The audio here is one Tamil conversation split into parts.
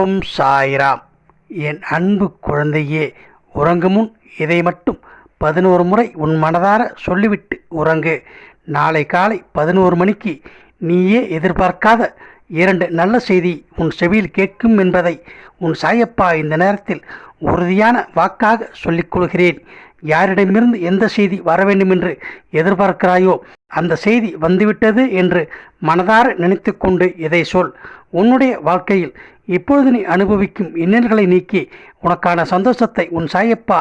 ஓம் சாய்ராம். என் அன்பு குழந்தையே உறங்கும் முன் இதை மட்டும் பதினோரு முறை உன் மனதார சொல்லிவிட்டு உறங்கு. நாளை காலை பதினோரு மணிக்கு நீயே எதிர்பார்க்காத இரண்டு நல்ல செய்தி உன் செவியில் கேட்கும் என்பதை உன் சாயப்பா இந்த நேரத்தில் உறுதியான வாக்காக சொல்லிக் கொள்கிறேன். யாரிடமிருந்து எந்த செய்தி வர வேண்டும் என்று எதிர்பார்க்கிறாயோ அந்த செய்தி வந்துவிட்டது என்று மனதார நினைத்து கொண்டு இதை சொல். உன்னுடைய வாழ்க்கையில் இப்பொழுது நீ அனுபவிக்கும் இன்னல்களை நீக்கி உனக்கான சந்தோஷத்தை உன் சாயப்பா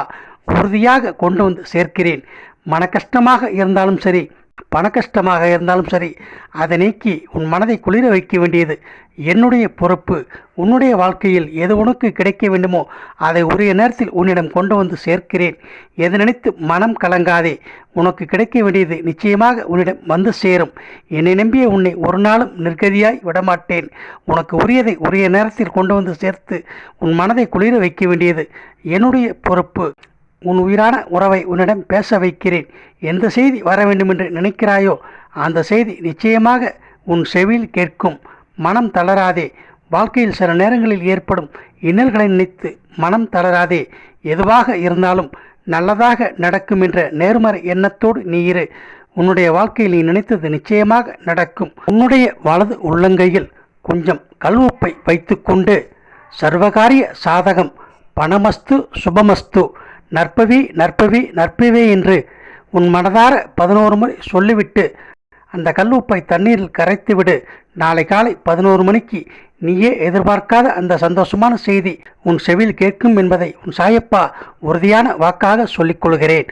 உறுதியாக கொண்டு வந்து சேர்க்கிறேன். மன கஷ்டமாக இருந்தாலும் சரி பண கஷ்டமாக இருந்தாலும் சரி அதை நீக்கி உன் மனதை குளிர வைக்க வேண்டியது என்னுடைய பொறுப்பு. உன்னுடைய வாழ்க்கையில் எது உனக்கு கிடைக்க வேண்டுமோ அதை உரிய நேரத்தில் உன்னிடம் கொண்டு வந்து சேர்க்கிறேன். எது நினைத்து மனம் கலங்காதே உனக்கு கிடைக்க வேண்டியது நிச்சயமாக உன்னிடம் வந்து சேரும். என்னை நம்பிய உன்னை ஒரு நாளும் நிர்கதியாய் விடமாட்டேன். உனக்கு உரியதை உரிய நேரத்தில் கொண்டு வந்து சேர்த்து உன் மனதை குளிர வைக்க வேண்டியது என்னுடைய பொறுப்பு. உன் உயிரான உறவை உன்னிடம் பேச வைக்கிறேன். எந்த செய்தி வர வேண்டுமென்று நினைக்கிறாயோ அந்த செய்தி நிச்சயமாக உன் செவியில் கேட்கும். மனம் தளராதே. வாழ்க்கையில் சில நேரங்களில் ஏற்படும் இன்னல்களை நினைத்து மனம் தளராதே. எதுவாக இருந்தாலும் நல்லதாக நடக்கும் என்ற நேர்மறை எண்ணத்தோடு நீ இரு. உன்னுடைய வாழ்க்கையில் நீ நினைத்தது நிச்சயமாக நடக்கும். உன்னுடைய வலது உள்ளங்கையில் கொஞ்சம் கல்வப்பை வைத்துக்கொண்டு சர்வகாரிய சாதகம் பணமஸ்து சுபமஸ்து. நற்பவி நற்பவி நற்பவே என்று உன் மனதார பதினோரு முறை சொல்லிவிட்டு அந்த கல்லுப்பை தண்ணீரில் கரைத்துவிடு நாளை காலை பதினோரு மணிக்கு நீயே எதிர்பார்க்காத அந்த சந்தோஷமான செய்தி உன் செவியில் கேட்கும் என்பதை உன் சாயப்பா உறுதியான வாக்காக சொல்லிக் கொள்கிறேன்.